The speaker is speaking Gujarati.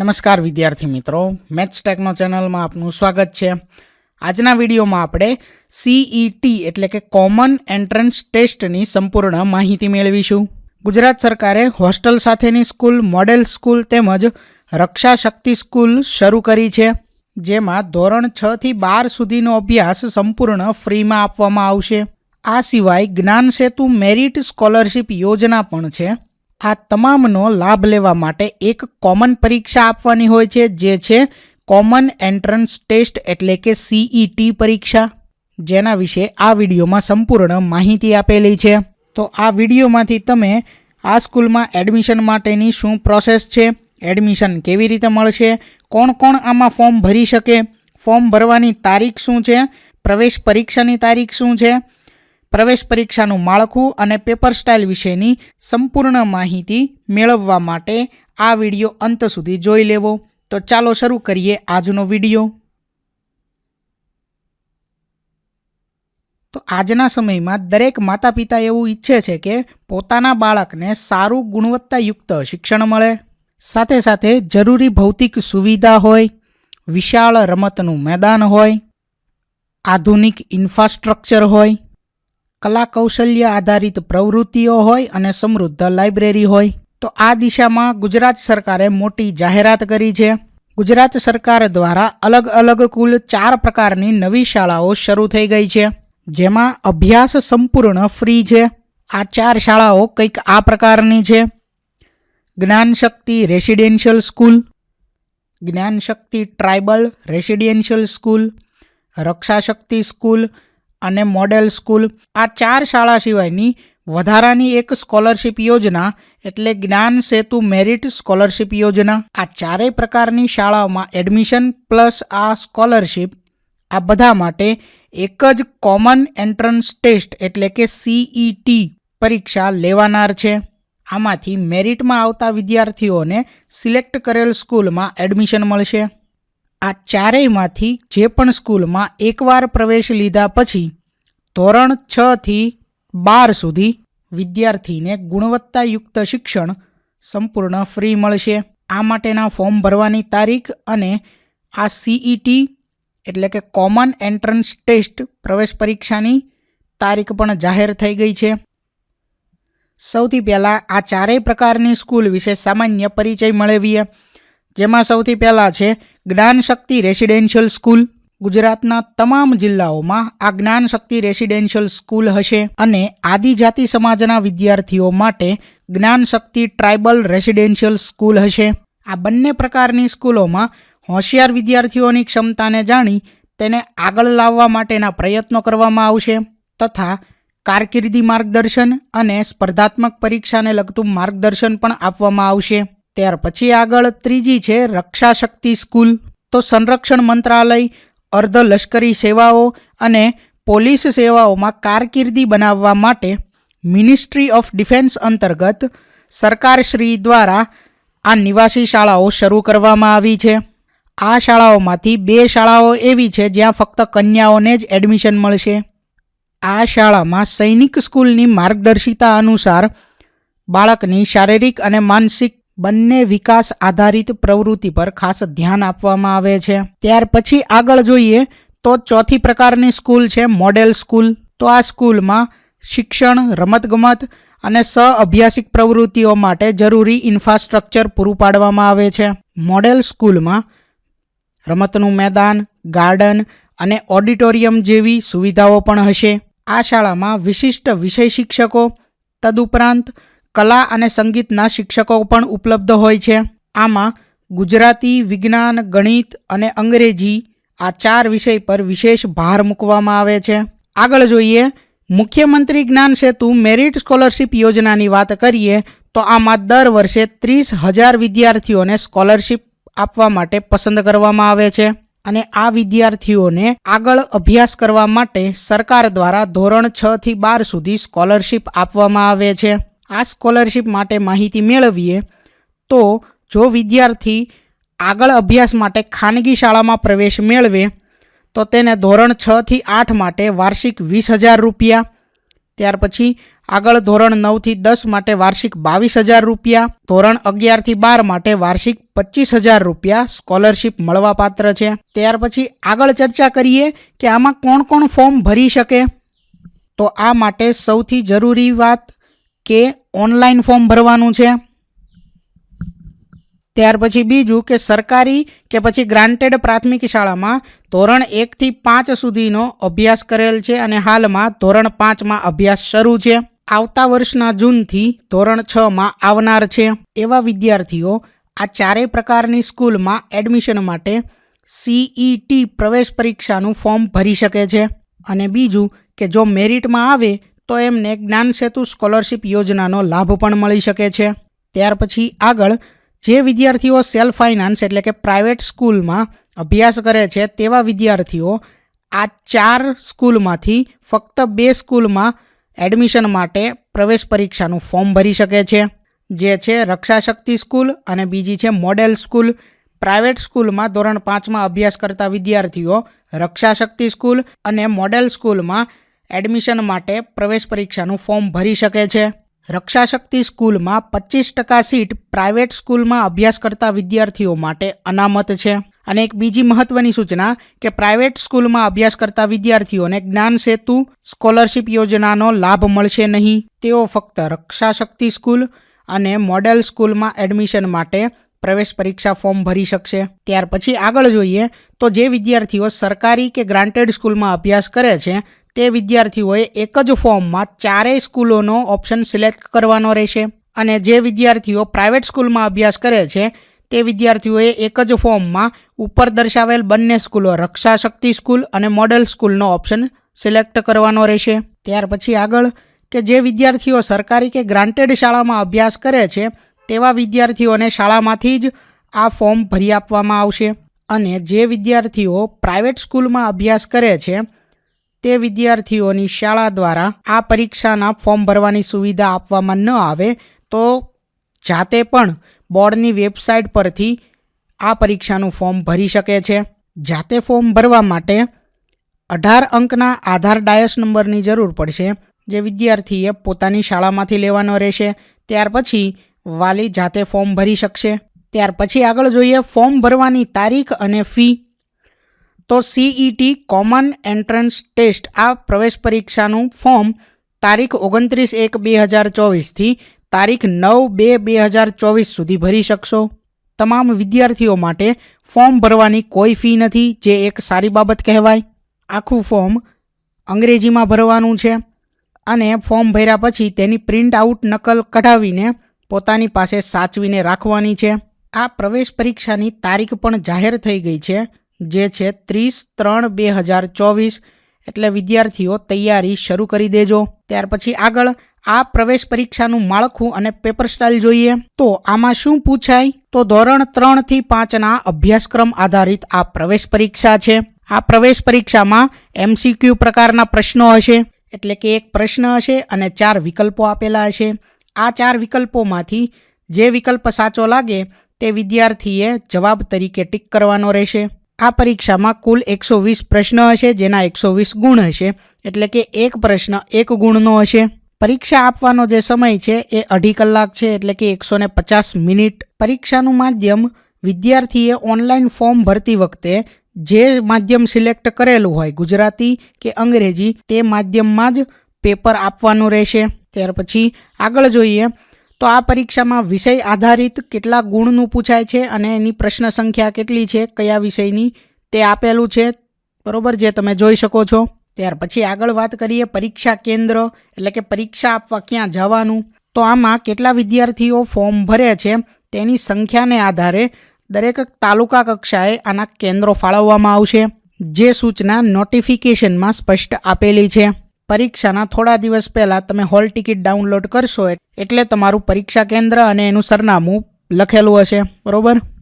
નમસ્કાર વિદ્યાર્થી મિત્રો. મેથ્સ ટેકનો ચેનલમાં આપનું સ્વાગત છે. આજના વિડીયોમાં આપણે સીઈટી એટલે કે કોમન એન્ટ્રન્સ ટેસ્ટની સંપૂર્ણ માહિતી મેળવીશું. ગુજરાત સરકારે હોસ્ટેલ સાથેની સ્કૂલ, મોડેલ સ્કૂલ તેમજ રક્ષા શક્તિ સ્કૂલ શરૂ કરી છે. જેમાં ધોરણ છ થી બાર સુધીનો અભ્યાસ સંપૂર્ણ ફ્રીમાં આપવામાં આવશે. આ સિવાય જ્ઞાન સેતુ મેરિટ સ્કોલરશિપ યોજના પણ છે. આ તમામનો લાભ લેવા માટે એક કોમન પરીક્ષા આપવાની હોય છે, જે છે કોમન એન્ટ્રન્સ ટેસ્ટ એટલે કે સીઈટી પરીક્ષા. જેના વિશે આ વિડીયોમાં સંપૂર્ણ માહિતી આપેલી છે. તો આ વિડીયોમાંથી તમે આ સ્કૂલમાં એડમિશન માટેની શું પ્રોસેસ છે, એડમિશન કેવી રીતે મળશે, કોણ કોણ આમાં ફોર્મ ભરી શકે, ફોર્મ ભરવાની તારીખ શું છે, પ્રવેશ પરીક્ષાની તારીખ શું છે પ્રવેશ પરીક્ષાનું માળખું અને પેપર સ્ટાઇલ વિશેની સંપૂર્ણ માહિતી મેળવવા માટે આ વીડિયો અંત સુધી જોઈ લેવો. તો ચાલો શરૂ કરીએ આજનો વીડિયો. તો આજના સમયમાં દરેક માતા પિતા એવું ઈચ્છે છે કે પોતાના બાળકને સારું ગુણવત્તાયુક્ત શિક્ષણ મળે. સાથે સાથે જરૂરી ભૌતિક સુવિધા હોય, વિશાળ રમતનું મેદાન હોય, આધુનિક ઇન્ફ્રાસ્ટ્રક્ચર હોય કલા કૌશલ્ય આધારિત પ્રવૃત્તિઓ હોય અને સમૃદ્ધ લાઇબ્રેરી હોય, તો આ દિશામાં ગુજરાત સરકારે મોટી જાહેરાત કરી છે. ગુજરાત સરકાર દ્વારા અલગ અલગ કુલ ચાર પ્રકારની નવી શાળાઓ શરૂ થઈ ગઈ છે, જેમાં અભ્યાસ સંપૂર્ણ ફ્રી છે. આ ચાર શાળાઓ કંઈક આ પ્રકારની છે. Gyanshakti residential school, Gyanshakti tribal residential school, Rakshashakti school અને મોડેલ સ્કૂલ આ ચાર શાળા સિવાયની વધારાની એક સ્કોલરશિપ યોજના એટલે જ્ઞાન સેતુ મેરિટ સ્કોલરશિપ યોજના. આ ચારેય પ્રકારની શાળાઓમાં એડમિશન પ્લસ આ સ્કોલરશિપ આ બધા માટે એક જ કોમન એન્ટ્રન્સ ટેસ્ટ એટલે કે સીઈટી પરીક્ષા લેવાનાર છે. આમાંથી મેરિટમાં આવતા વિદ્યાર્થીઓને સિલેક્ટ કરેલ સ્કૂલમાં એડમિશન મળશે. આ ચારેયમાંથી જે પણ સ્કૂલમાં એકવાર પ્રવેશ લીધા પછી ધોરણ છ થી બાર સુધી વિદ્યાર્થીને ગુણવત્તાયુક્ત શિક્ષણ સંપૂર્ણ ફ્રી મળશે. આ માટેના ફોર્મ ભરવાની તારીખ અને આ સીઈટી એટલે કે કોમન એન્ટ્રન્સ ટેસ્ટ પ્રવેશ પરીક્ષાની તારીખ પણ જાહેર થઈ ગઈ છે. સૌથી પહેલાં આ ચારેય પ્રકારની સ્કૂલ વિશે સામાન્ય પરિચય મેળવીએ. જેમાં સૌથી પહેલાં છે જ્ઞાનશક્તિ રેસિડેન્શિયલ સ્કૂલ. ગુજરાતના તમામ જિલ્લાઓમાં આ જ્ઞાનશક્તિ રેસિડેન્શિયલ સ્કૂલ હશે અને આદિજાતિ સમાજના વિદ્યાર્થીઓ માટે જ્ઞાનશક્તિ ટ્રાઇબલ રેસિડેન્શિયલ સ્કૂલ હશે. આ બંને પ્રકારની સ્કૂલોમાં હોશિયાર વિદ્યાર્થીઓની ક્ષમતાને જાણી તેને આગળ લાવવા માટેના પ્રયત્નો કરવામાં આવશે તથા કારકિર્દી માર્ગદર્શન અને સ્પર્ધાત્મક પરીક્ષાને લગતું માર્ગદર્શન પણ આપવામાં આવશે. ત્યાર પછી આગળ ત્રીજી છે રક્ષા શક્તિ સ્કૂલ. તો સંરક્ષણ મંત્રાલય, અર્ધ લશ્કરી સેવાઓ અને પોલીસ સેવાઓમાં કારકિર્દી બનાવવા માટે મિનિસ્ટ્રી ઓફ ડિફેન્સ અંતર્ગત સરકારશ્રી દ્વારા આ નિવાસી શાળાઓ શરૂ કરવામાં આવી છે. આ શાળાઓમાંથી બે શાળાઓ એવી છે જ્યાં ફક્ત કન્યાઓને જ એડમિશન મળશે. આ શાળામાં સૈનિક સ્કૂલની માર્ગદર્શિતા અનુસાર બાળકની શારીરિક અને માનસિક બંને વિકાસ આધારિત પ્રવૃત્તિ પર ખાસ ધ્યાન આપવામાં આવે છે. ત્યાર પછી આગળ જોઈએ તો ચોથી પ્રકારની સ્કૂલ છે મોડેલ સ્કૂલ. તો આ સ્કૂલમાં શિક્ષણ, રમતગમત અને સહ અભ્યાસિક પ્રવૃત્તિઓ માટે જરૂરી ઇન્ફ્રાસ્ટ્રક્ચર પૂરું પાડવામાં આવે છે. મોડેલ સ્કૂલમાં રમતનું મેદાન, ગાર્ડન અને ઓડિટોરિયમ જેવી સુવિધાઓ પણ હશે. આ શાળામાં વિશિષ્ટ વિષય શિક્ષકો, તદુપરાંત કલા અને સંગીતના શિક્ષકો પણ ઉપલબ્ધ હોય છે. આમાં ગુજરાતી વિજ્ઞાન, ગણિત અને અંગ્રેજી આ ચાર વિષય પર વિશેષ ભાર મૂકવામાં આવે છે. આગળ જોઈએ, મુખ્યમંત્રી જ્ઞાન સેતુ મેરિટ સ્કોલરશિપ યોજનાની વાત કરીએ, તો આમાં દર વર્ષે ત્રીસ હજાર વિદ્યાર્થીઓને સ્કોલરશિપ આપવા માટે પસંદ કરવામાં આવે છે અને આ વિદ્યાર્થીઓને આગળ અભ્યાસ કરવા માટે સરકાર દ્વારા ધોરણ છ થી બાર સુધી સ્કોલરશિપ આપવામાં આવે છે. આ સ્કોલરશિપ માટે માહિતી મેળવીએ, તો જો વિદ્યાર્થી આગળ અભ્યાસ માટે ખાનગી શાળામાં પ્રવેશ મેળવે, તો તેને ધોરણ છથી આઠ માટે વાર્ષિક વીસ હજાર રૂપિયા, ત્યાર પછી આગળ ધોરણ નવથી દસ માટે વાર્ષિક બાવીસ હજાર રૂપિયા, ધોરણ અગિયારથી બાર માટે વાર્ષિક પચીસ હજાર રૂપિયા સ્કોલરશિપ મળવાપાત્ર છે. ત્યાર પછી આગળ ચર્ચા કરીએ કે આમાં કોણ કોણ ફોર્મ ભરી શકે. તો આ માટે સૌથી જરૂરી વાત કે ઓનલાઈન ફોર્મ ભરવાનું છે. ત્યાર પછી બીજું કે સરકારી કે પછી ગ્રાન્ટેડ પ્રાથમિક શાળામાં ધોરણ એકથી પાંચ સુધીનો અભ્યાસ કરેલ છે અને હાલમાં ધોરણ પાંચમાં અભ્યાસ શરૂ છે. આવતા વર્ષના જૂનથી ધોરણ છમાં આવનાર છે. એવા વિદ્યાર્થીઓ આ ચારેય પ્રકારની સ્કૂલમાં એડમિશન માટે સીઈટી પ્રવેશ પરીક્ષાનું ફોર્મ ભરી શકે છે. અને બીજું કે જો મેરિટમાં આવે તો એમને જ્ઞાન સેતુ સ્કોલરશિપ યોજનાનો લાભ પણ મળી શકે છે. ત્યાર પછી આગળ જે વિદ્યાર્થીઓ સેલ્ફ ફાઇનાન્સ એટલે કે પ્રાઇવેટ સ્કૂલમાં અભ્યાસ કરે છે તેવા વિદ્યાર્થીઓ આ ચાર સ્કૂલમાંથી ફક્ત બે સ્કૂલમાં એડમિશન માટે પ્રવેશ પરીક્ષાનું ફોર્મ ભરી શકે છે. જે છે રક્ષાશક્તિ સ્કૂલ અને બીજી છે મોડેલ સ્કૂલ. પ્રાઇવેટ સ્કૂલમાં ધોરણ પાંચમાં અભ્યાસ કરતા વિદ્યાર્થીઓ રક્ષાશક્તિ સ્કૂલ અને મોડેલ સ્કૂલમાં એડમિશન માટે પ્રવેશ પરીક્ષાનું ફોર્મ ભરી શકે છે. રક્ષાશક્તિ સ્કૂલમાં પચીસ ટકા સીટ પ્રાઇવેટ સ્કૂલમાં અભ્યાસ કરતા વિદ્યાર્થીઓ માટે અનામત છે. અને એક બીજી મહત્વની સૂચના કે પ્રાઇવેટ સ્કૂલમાં અભ્યાસ કરતા વિદ્યાર્થીઓને જ્ઞાન સેતુ, સ્કોલરશિપ યોજનાનો લાભ મળશે નહીં. તેઓ ફક્ત રક્ષાશક્તિ સ્કૂલ અને મોડેલ સ્કૂલમાં એડમિશન માટે પ્રવેશ પરીક્ષા ફોર્મ ભરી શકશે. ત્યાર પછી આગળ જોઈએ તો જે વિદ્યાર્થીઓ સરકારી કે ગ્રાન્ટેડ સ્કૂલમાં અભ્યાસ કરે છે તે વિદ્યાર્થીઓએ એક જ ફોર્મમાં ચારેય સ્કૂલોનો ઓપ્શન સિલેક્ટ કરવાનો રહેશે અને જે વિદ્યાર્થીઓ પ્રાઇવેટ સ્કૂલમાં અભ્યાસ કરે છે, તે વિદ્યાર્થીઓએ એક જ ફોર્મમાં ઉપર દર્શાવેલ બંને સ્કૂલો રક્ષાશક્તિ સ્કૂલ અને મોડેલ સ્કૂલનો ઓપ્શન સિલેક્ટ કરવાનો રહેશે. ત્યાર પછી આગળ કે જે વિદ્યાર્થીઓ સરકારી કે ગ્રાન્ટેડ શાળામાં અભ્યાસ કરે છે, તેવા વિદ્યાર્થીઓને શાળામાંથી જ આ ફોર્મ ભરી આપવામાં આવશે. અને જે વિદ્યાર્થીઓ પ્રાઇવેટ સ્કૂલમાં અભ્યાસ કરે છે તે વિદ્યાર્થીઓની શાળા દ્વારા આ પરીક્ષાના ફોર્મ ભરવાની સુવિધા આપવામાં ન આવે તો જાતે પણ બોર્ડની વેબસાઇટ પરથી આ પરીક્ષાનું ફોર્મ ભરી શકે છે. જાતે ફોર્મ ભરવા માટે અઢાર અંકના આધાર ડાયસ નંબરની જરૂર પડશે, જે વિદ્યાર્થીએ પોતાની શાળામાંથી લેવાનો રહેશે. ત્યાર પછી વાલી જાતે ફોર્મ ભરી શકશે. ત્યાર પછી આગળ જોઈએ ફોર્મ ભરવાની તારીખ અને ફી. તો સીઈટી કોમન એન્ટ્રન્સ ટેસ્ટ આ પ્રવેશ પરીક્ષાનું ફોર્મ તારીખ ઓગણત્રીસ એક બે હજાર ચોવીસથી તારીખ નવ બે બે હજાર ચોવીસ સુધી ભરી શકશો. તમામ વિદ્યાર્થીઓ માટે ફોર્મ ભરવાની કોઈ ફી નથી, જે એક સારી બાબત કહેવાય. આખું ફોર્મ અંગ્રેજીમાં ભરવાનું છે અને ફોર્મ ભર્યા પછી તેની પ્રિન્ટ આઉટ નકલ કઢાવીને પોતાની પાસે સાચવીને રાખવાની છે. આ પ્રવેશ પરીક્ષાની તારીખ પણ જાહેર થઈ ગઈ છે. જે છે ત્રીસ ત્રણ બે હજાર ચોવીસ. એટલે વિદ્યાર્થીઓ, તૈયારી શરૂ કરી દેજો. ત્યાર પછી આગળ આ પ્રવેશ પરીક્ષાનું માળખું અને પેપર સ્ટાઇલ જોઈએ. તો આમાં શું પૂછાય? તો ધોરણ ત્રણથી પાંચના અભ્યાસક્રમ આધારિત આ પ્રવેશ પરીક્ષા છે. આ પ્રવેશ પરીક્ષામાં એમસીક્યુ પ્રકારના પ્રશ્નો હશે. એટલે કે એક પ્રશ્ન હશે અને ચાર વિકલ્પો આપેલા હશે. આ ચાર વિકલ્પોમાંથી જે વિકલ્પ સાચો લાગે તે વિદ્યાર્થીએ જવાબ તરીકે ટીક કરવાનો રહેશે. આ પરીક્ષામાં કુલ એકસો વીસ પ્રશ્ન હશે, જેના એકસો વીસ ગુણ હશે. એટલે કે એક પ્રશ્ન એક ગુણનો હશે. પરીક્ષા આપવાનો જે સમય છે એ અઢી કલાક છે, એટલે કે એકસો ને પચાસ મિનિટ. પરીક્ષાનું માધ્યમ વિદ્યાર્થીએ ઓનલાઈન ફોર્મ ભરતી વખતે જે માધ્યમ સિલેક્ટ કરેલું હોય, ગુજરાતી કે અંગ્રેજી, તે માધ્યમમાં જ પેપર આપવાનું રહેશે. ત્યાર પછી આગળ જોઈએ તો આ પરીક્ષામાં વિષય આધારિત કેટલા ગુણનું પૂછાય છે અને એની પ્રશ્ન સંખ્યા કેટલી છે, કયા વિષયની તે આપેલું છે, બરાબર, જે તમે જોઈ શકો છો. ત્યાર પછી આગળ વાત કરીએ પરીક્ષા કેન્દ્ર, એટલે કે પરીક્ષા આપવા ક્યાં જવાનું. તો આમાં કેટલા વિદ્યાર્થીઓ ફોર્મ ભરે છે, તેની સંખ્યાને આધારે દરેક તાલુકા કક્ષાએ આના કેન્દ્રો ફાળવવામાં આવશે. જે સૂચના નોટિફિકેશનમાં સ્પષ્ટ આપેલી છે. પરીક્ષાના થોડા દિવસ પહેલાં તમે હોલ ટિકિટ ડાઉનલોડ કરશો એટલે તમારું પરીક્ષા કેન્દ્ર અને એનું સરનામું લખેલું હશે. બરોબર?